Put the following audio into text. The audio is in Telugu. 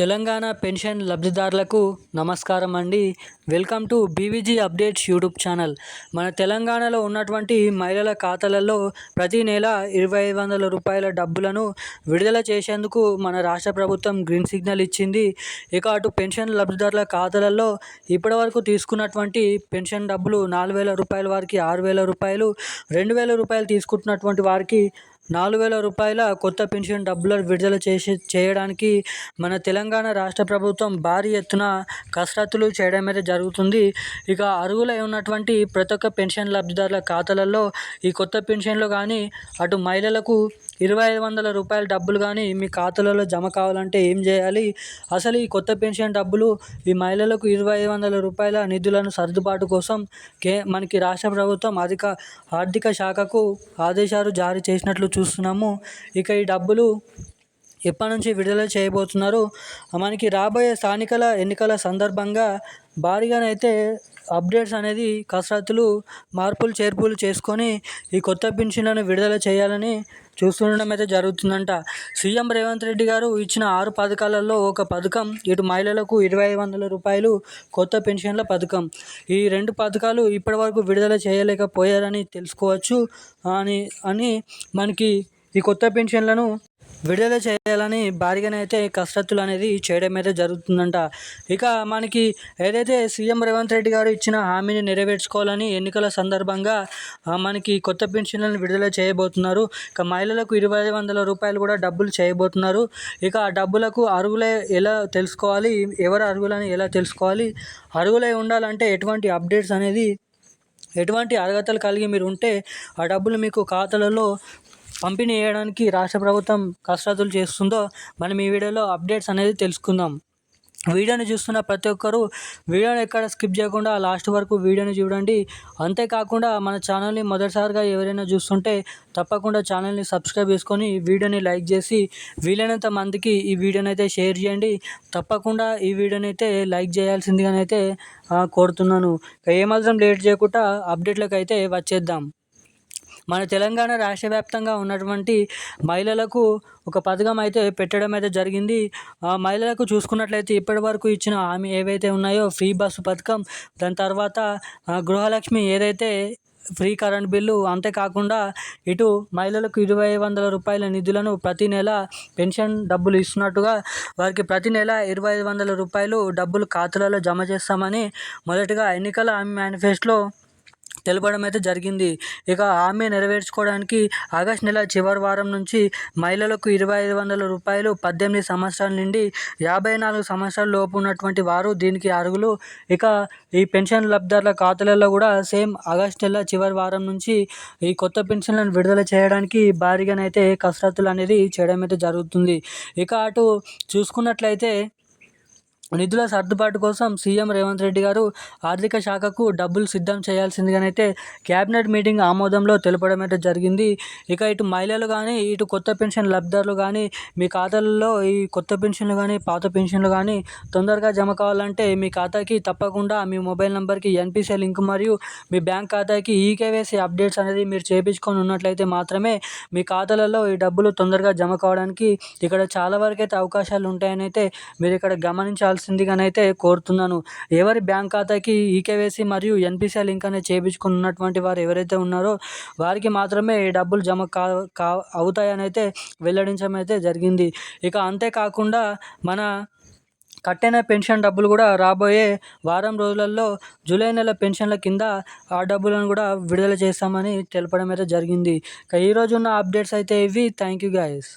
తెలంగాణ పెన్షన్ లబ్ధిదారులకు నమస్కారం అండి. Welcome to BVG updates YouTube channel. మన తెలంగాణలో ఉన్నటువంటి మహిళల ఖాతాలలో ప్రతి నెల ఇరవై ఐదు వందల రూపాయల డబ్బులను విడుదల చేసేందుకు మన రాష్ట్ర ప్రభుత్వం గ్రీన్ సిగ్నల్ ఇచ్చింది. ఇక అటు పెన్షన్ లబ్ధిదారుల ఖాతాలలో ఇప్పటివరకు తీసుకున్నటువంటి పెన్షన్ డబ్బులు నాలుగు వేల రూపాయల వారికి ఆరు వేల రూపాయలు రెండు వేల రూపాయలు తీసుకుంటున్నటువంటి వారికి నాలుగు వేల రూపాయల కొత్త పెన్షన్ డబ్బులు విడుదల చేసి చేయడానికి మన తెలంగాణ రాష్ట్ర ప్రభుత్వం భారీ ఎత్తున కసరత్తులు చేయడం అయితే జరుగుతుంది. ఇక అర్హులై ఉన్నటువంటి ప్రతి ఒక్క పెన్షన్ లబ్ధిదారుల ఖాతాలలో ఈ కొత్త పెన్షన్లు కానీ అటు మహిళలకు ఇరవై ఐదు వందల రూపాయల డబ్బులు కానీ మీ ఖాతాలలో జమ కావాలంటే ఏం చేయాలి? అసలు ఈ కొత్త పెన్షన్ డబ్బులు ఈ మహిళలకు ఇరవై ఐదు వందల రూపాయల నిధులను సర్దుబాటు కోసం కే మనకి రాష్ట్ర ప్రభుత్వం అధిక ఆర్థిక శాఖకు ఆదేశాలు జారీ చేసినట్లు చూస్తున్నాము. ఇక ఈ డబ్బులు ఎప్పటి నుంచి విడుదల చేయబోతున్నారు? మనకి రాబోయే స్థానికల ఎన్నికల సందర్భంగా భారీగానైతే అప్డేట్స్ అనేది కసరత్తులు మార్పులు చేర్పులు చేసుకొని ఈ కొత్త పెన్షన్లను విడుదల చేయాలని చూస్తుండడం అయితే జరుగుతుందంట. సీఎం రేవంత్ రెడ్డి గారు ఇచ్చిన ఆరు పథకాలలో ఒక పథకం ఇటు మహిళలకు ఇరవై ఐదు వందల రూపాయలు కొత్త పెన్షన్ల పథకం. ఈ రెండు పథకాలు ఇప్పటివరకు విడుదల చేయలేకపోయారని తెలుసుకోవచ్చు. అని అని మనకి ఈ కొత్త పెన్షన్లను విడుదల చేయాలని భారీగానైతే కసరత్తులు అనేది చేయడం అయితే జరుగుతుందంట. ఇక మనకి ఏదైతే సీఎం రేవంత్ రెడ్డి గారు ఇచ్చిన హామీని నెరవేర్చుకోవాలని ఎన్నికల సందర్భంగా మనకి కొత్త పెన్షన్లను విడుదల చేయబోతున్నారు. ఇక మహిళలకు ఇరవై ఐదు వందల రూపాయలు కూడా డబ్బులు చేయబోతున్నారు. ఇక ఆ డబ్బులకు అర్హులే ఎలా తెలుసుకోవాలి? ఎవరు అర్హులని ఎలా తెలుసుకోవాలి? అర్హులై ఉండాలంటే ఎటువంటి అప్డేట్స్ అనేది ఎటువంటి అర్హతలు కలిగి మీరు ఉంటే ఆ డబ్బులు మీకు ఖాతాలలో పంపిణీ చేయడానికి రాష్ట్ర ప్రభుత్వం కసరత్తులు చేస్తుందో మనం ఈ వీడియోలో అప్డేట్స్ అనేది తెలుసుకుందాం. వీడియోని చూస్తున్న ప్రతి ఒక్కరూ వీడియోని ఎక్కడ స్కిప్ చేయకుండా లాస్ట్ వరకు వీడియోని చూడండి. అంతేకాకుండా మన ఛానల్ని మొదటిసారిగా ఎవరైనా చూస్తుంటే తప్పకుండా ఛానల్ని సబ్స్క్రైబ్ చేసుకొని వీడియోని లైక్ చేసి వీలైనంత మందికి ఈ వీడియోని అయితే షేర్ చేయండి. తప్పకుండా ఈ వీడియోని అయితే లైక్ చేయాల్సిందిగానైతే కోరుతున్నాను. ఏమాత్రం లేట్ చేయకుండా అప్డేట్లకు అయితే వచ్చేద్దాం. మన తెలంగాణ రాష్ట్ర వ్యాప్తంగా ఉన్నటువంటి మహిళలకు ఒక పథకం అయితే పెట్టడం అయితే జరిగింది. ఆ మహిళలకు చూసుకున్నట్లయితే ఇప్పటివరకు ఇచ్చిన హామీ ఏవైతే ఉన్నాయో ఫ్రీ బస్సు పథకం దాని తర్వాత గృహలక్ష్మి ఏదైతే ఫ్రీ కరెంట్ బిల్లు అంతేకాకుండా ఇటు మహిళలకు ఇరవై వందల రూపాయల నిధులను ప్రతి నెల పెన్షన్ డబ్బులు ఇస్తున్నట్టుగా వారికి ప్రతి నెల ఇరవై ఐదు వందల రూపాయలు డబ్బులు ఖాతాలలో జమ చేస్తామని మొదటిగా ఎన్నికల ఆమె మేనిఫెస్టోలో తెలపడం అయితే జరిగింది. ఇక హామీ నెరవేర్చుకోవడానికి ఆగస్టు నెల చివరి వారం నుంచి మహిళలకు ఇరవై ఐదు వందల రూపాయలు పద్దెనిమిది సంవత్సరాల నుండి యాభై నాలుగు సంవత్సరాల లోపు ఉన్నటువంటి వారు దీనికి అర్హులు. ఇక ఈ పెన్షన్ లబ్ధిదారుల ఖాతాలలో కూడా సేమ్ ఆగస్టు నెల చివరి వారం నుంచి ఈ కొత్త పెన్షన్లను విడుదల చేయడానికి భారీగానైతే కసరత్తులు అనేది చేయడం అయితే జరుగుతుంది. ఇక అటు చూసుకున్నట్లయితే నిధుల సర్దుబాటు కోసం సీఎం రేవంత్ రెడ్డి గారు ఆర్థిక శాఖకు డబ్బులు సిద్ధం చేయాల్సిందిగానైతే క్యాబినెట్ మీటింగ్ ఆమోదంలో తెలపడం అయితే జరిగింది. ఇక ఇటు మహిళలు కానీ ఇటు కొత్త పెన్షన్ లబ్ధిదారులు కానీ మీ ఖాతాలలో ఈ కొత్త పెన్షన్లు కానీ పాత పెన్షన్లు కానీ తొందరగా జమ కావాలంటే మీ ఖాతాకి తప్పకుండా మీ మొబైల్ నెంబర్కి ఎన్పిసి లింక్ మరియు మీ బ్యాంక్ ఖాతాకి ఈకేవైసీ అప్డేట్స్ అనేది మీరు చేయించుకొని ఉన్నట్లయితే మాత్రమే మీ ఖాతాలలో ఈ డబ్బులు తొందరగా జమ కావడానికి ఇక్కడ చాలా వరకు అయితే అవకాశాలు ఉంటాయని అయితే మీరు ఇక్కడ గమనించాల్సి చేయాల్సిందిగానైతే కోరుతున్నాను. ఎవరి బ్యాంక్ ఖాతాకి ఈకేవైసీ మరియు ఎన్పిసిఐ లింక్ అనేది చేయించుకున్నటువంటి వారు ఎవరైతే ఉన్నారో వారికి మాత్రమే డబ్బులు జమ కా కా అవుతాయని అయితే వెల్లడించడం అయితే జరిగింది. ఇక అంతేకాకుండా మన కట్టిన పెన్షన్ డబ్బులు కూడా రాబోయే వారం రోజులలో జూలై నెల పెన్షన్ల కింద ఆ డబ్బులను కూడా విడుదల చేస్తామని తెలపడం అయితే జరిగింది. ఇక ఈరోజు ఉన్న అప్డేట్స్ అయితే ఇవి. Thank you guys.